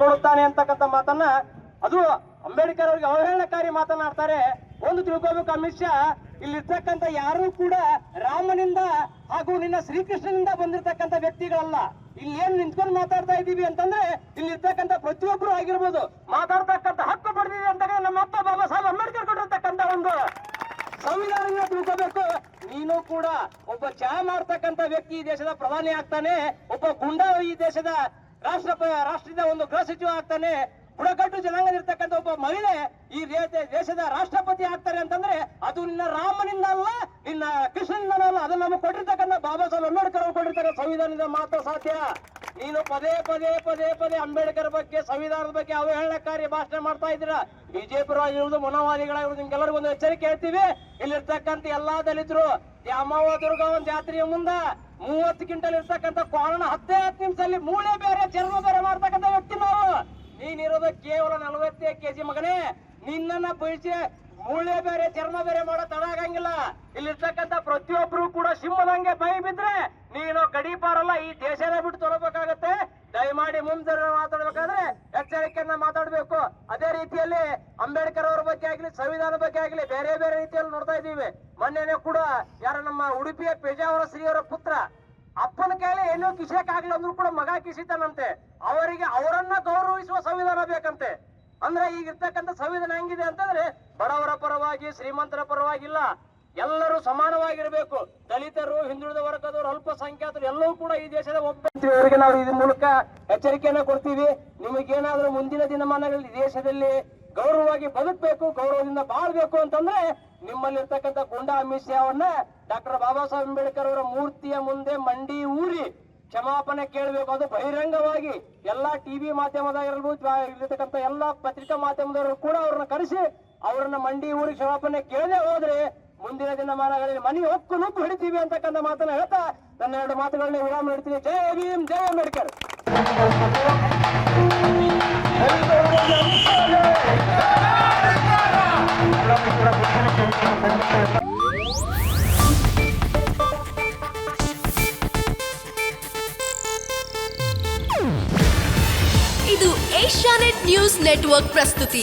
ಕೊಡುತ್ತಾನೆ ಅಂತಕ್ಕಂಥ ಮಾತನ್ನ ಅದು ಅಂಬೇಡ್ಕರ್ ಅವರಿಗೆ ಅವಹೇಳನಕಾರಿ ಮಾತನಾಡ್ತಾರೆ. ಒಂದು ತಿಳ್ಕೋಬೇಕು ಅಮಿತ್ ಶಾ ಇಲ್ಲಿರ್ತಕ್ಕಂಥ ಯಾರು ಕೂಡ ರಾಮನಿಂದ ಹಾಗೂ ನಿನ್ನ ಶ್ರೀಕೃಷ್ಣನಿಂದ ಬಂದಿರತಕ್ಕಂಥ ವ್ಯಕ್ತಿಗಳಲ್ಲ. ಇಲ್ಲಿ ಏನ್ ನಿಂತ್ಕೊಂಡು ಮಾತಾಡ್ತಾ ಇದ್ದೀವಿ ಅಂತಂದ್ರೆ ಇಲ್ಲಿ ಇರ್ತಕ್ಕಂಥ ಪ್ರತಿಯೊಬ್ಬರು ಆಗಿರ್ಬೋದು. ಮಾತಾಡ್ತಕ್ಕಂಥ ಹಕ್ಕು ಪಡೆದಿದೆ ಅಂತ ನಮ್ಮ ಅಪ್ಪ, ಬಾಬಾ ಸಾಹೇಬ್ ಅಂಬೇಡ್ಕರ್ ಕೊಟ್ಟಿರ್ತಕ್ಕಂಥ ಒಂದು ಸಂವಿಧಾನದಿಂದ ತಿಳ್ಕೋಬೇಕು. ನೀನು ಕೂಡ ಒಬ್ಬ ಚಾ ಮಾಡ್ತಕ್ಕಂತ ವ್ಯಕ್ತಿ ಈ ದೇಶದ ಪ್ರಧಾನಿ ಆಗ್ತಾನೆ, ಒಬ್ಬ ಗುಂಡ ಈ ದೇಶದ ರಾಷ್ಟ್ರ ರಾಷ್ಟ್ರದ ಒಂದು ಗೃಹ ಸಚಿವ ಆಗ್ತಾನೆ, ಬುಡಕಟ್ಟು ಜನಾಂಗದಿರ್ತಕ್ಕಂಥ ಒಬ್ಬ ಮಹಿಳೆ ಈ ದೇಶದ ರಾಷ್ಟ್ರಪತಿ ಆಗ್ತಾರೆ ಅಂತಂದ್ರೆ ಅದು ನಿನ್ನ ರಾಮನಿಂದ ಅಲ್ಲ, ನಿನ್ನ ಕೃಷ್ಣನಿಂದ ಅಲ್ಲ, ಅದನ್ನ ನಮಗೆ ಕೊಟ್ಟಿರ್ತಕ್ಕಂಥ ಬಾಬಾ ಸಾಹೇಬ್ ಅಂಬೇಡ್ಕರ್ ಅವರು ಕೊಟ್ಟಿರ್ತಕ್ಕಂಥ ಸಂವಿಧಾನದಿಂದ ಮಾತ್ರ ಸಾಧ್ಯ. ನೀನು ಪದೇ ಪದೇ ಪದೇ ಪದೇ ಅಂಬೇಡ್ಕರ್ ಬಗ್ಗೆ, ಸಂವಿಧಾನದ ಬಗ್ಗೆ ಅವಹೇಳನಕಾರಿ ಭಾಷಣ ಮಾಡ್ತಾ ಇದ್ದೀರಾ? ಬಿಜೆಪಿ ಆಗಿರುವುದು ಮನೋವಾದಿಗಳಾಗಿರುವುದು ನಿಮ್ಗೆಲ್ಲರಿಗೂ ಒಂದು ಎಚ್ಚರಿಕೆ ಹೇಳ್ತೀವಿ. ಇಲ್ಲಿರ್ತಕ್ಕಂಥ ಎಲ್ಲಾ ದಲಿತರು ದ್ಯಾಮವ್ವ ದುರ್ಗವನ್ ಜಾತ್ರೆಯ ಮುಂದ ಮೂವತ್ತು ಕ್ವಿಂಟಲ್ ಇರ್ತಕ್ಕಂಥ ಕಾರಣ ಹತ್ತೇ ಹತ್ತು ನಿಮಿಷದಲ್ಲಿ ಮೂಳೆ ಬೇರೆ, ಚರ್ಮ ಬೇರೆ ಮಾಡ್ತಕ್ಕಂಥ ವ್ಯಕ್ತಿ ನಾವು. ನೀನಿರೋದು ಕೇವಲ ನಲವತ್ತೇ ಕೆಜಿ ಮಗನೇ. ನಿನ್ನನ್ನ ಬಯಸಿ ಮೂಳೆ ಬೇರೆ, ಚರ್ಮ ಬೇರೆ ಮಾಡೋ ತಡ ಆಗಂಗಿಲ್ಲ ಇಲ್ಲಿರ್ತಕ್ಕಂಥ ಪ್ರತಿಯೊಬ್ರು ಕೂಡ ಸಿಂಹದಂಗೆ ಬೈ ಬಿದ್ರೆ ನೀನು ಗಡಿಪಾರಲ್ಲ ಈ ದೇಶನೇ ಬಿಟ್ಟು ತೊಲಬೇಕಾಗತ್ತೆ ದಯಮಾಡಿ ಮುಂದೆ ಮಾತಾಡ್ಬೇಕಾದ್ರೆ ಎಚ್ಚರಿಕೆಯನ್ನ ಮಾತಾಡ್ಬೇಕು. ಅದೇ ರೀತಿಯಲ್ಲಿ ಅಂಬೇಡ್ಕರ್ ಅವರ ಬಗ್ಗೆ ಆಗ್ಲಿ ಸಂವಿಧಾನ ಬಗ್ಗೆ ಆಗ್ಲಿ, ಬೇರೆ ಬೇರೆ ರೀತಿಯಲ್ಲಿ ನೋಡ್ತಾ ಇದ್ದೀವಿ. ಮೊನ್ನೆನೆ ಕೂಡ ಯಾರ ನಮ್ಮ ಉಡುಪಿಯ ಪೇಜಾವರ ಶ್ರೀಯವರ ಪುತ್ರ ಅಪ್ಪನ ಕೈಲಿ ಏನೋ ಕಿಸಕ್ ಆಗ್ಲಿ ಅಂದ್ರೂ ಕೂಡ ಮಗ ಕಿಸಿತಾನಂತೆ. ಅವರಿಗೆ ಅವರನ್ನ ಗೌರವಿಸುವ ಸಂವಿಧಾನ ಬೇಕಂತೆ. ಅಂದ್ರೆ ಈಗ ಇರ್ತಕ್ಕಂಥ ಸಂವಿಧಾನ ಹೆಂಗಿದೆ ಅಂತಂದ್ರೆ ಬಡವರ ಪರವಾಗಿ, ಶ್ರೀಮಂತರ ಪರವಾಗಿಲ್ಲ. ಎಲ್ಲರೂ ಸಮಾನವಾಗಿರಬೇಕು. ದಲಿತರು, ಹಿಂದುಳಿದ ವರ್ಗದವರು ಅಲ್ಪಸಂಖ್ಯಾತರು ಎಲ್ಲವೂ ಕೂಡ ಈ ದೇಶದ ಒಬ್ಬರಿಗೆ ನಾವು ಇದ್ರ ಮೂಲಕ ಎಚ್ಚರಿಕೆಯನ್ನ ಕೊಡ್ತೀವಿ. ನಿಮಗೇನಾದ್ರೂ ಮುಂದಿನ ದಿನಮಾನಗಳಲ್ಲಿ ದೇಶದಲ್ಲಿ ಗೌರವವಾಗಿ ಬದುಕಬೇಕು, ಗೌರವದಿಂದ ಬಾಳ್ಬೇಕು ಅಂತಂದ್ರೆ ನಿಮ್ಮಲ್ಲಿರ್ತಕ್ಕಂಥ ಗುಂಡಾ ಅಮಿತ್ ಶಾವನ್ನ ಡಾಕ್ಟರ್ ಬಾಬಾ ಸಾಹೇಬ್ ಅಂಬೇಡ್ಕರ್ ಅವರ ಮೂರ್ತಿಯ ಮುಂದೆ ಮಂಡಿ ಊರಿ ಕ್ಷಮಾಪಣೆ ಕೇಳಬೇಕು. ಅದು ಬಹಿರಂಗವಾಗಿ ಎಲ್ಲಾ ಟಿವಿ ಮಾಧ್ಯಮದಾಗಿರ್ಬೋದು ಇರತಕ್ಕಂಥ ಎಲ್ಲಾ ಪತ್ರಿಕಾ ಮಾಧ್ಯಮದವರು ಕೂಡ ಅವ್ರನ್ನ ಕರೆಸಿ ಅವರನ್ನ ಮಂಡಿ ಊರಿ ಕ್ಷಮಾಪಣೆ ಕೇಳದೆ ಹೋದ್ರೆ ಮುಂದಿನ ದಿನಮಾನಗಳಲ್ಲಿ ಮನೆ ಹೊಕ್ಕು ನುಗ್ಗು ಹಿಡಿತೀವಿ ಅಂತಕ್ಕಂಥ ಮಾತನ್ನ ಹೇಳ್ತಾ ನನ್ನ ಎರಡು ಮಾತುಗಳನ್ನ ವಿರಾಮ ನೀಡ್ತೀನಿ ಜೈ ಭೀಮ್, ಜೈ ಅಂಬೇಡ್ಕರ್. ಇದು ಏಷ್ಯಾನೆಟ್ ನ್ಯೂಸ್ ನೆಟ್ವರ್ಕ್ ಪ್ರಸ್ತುತಿ.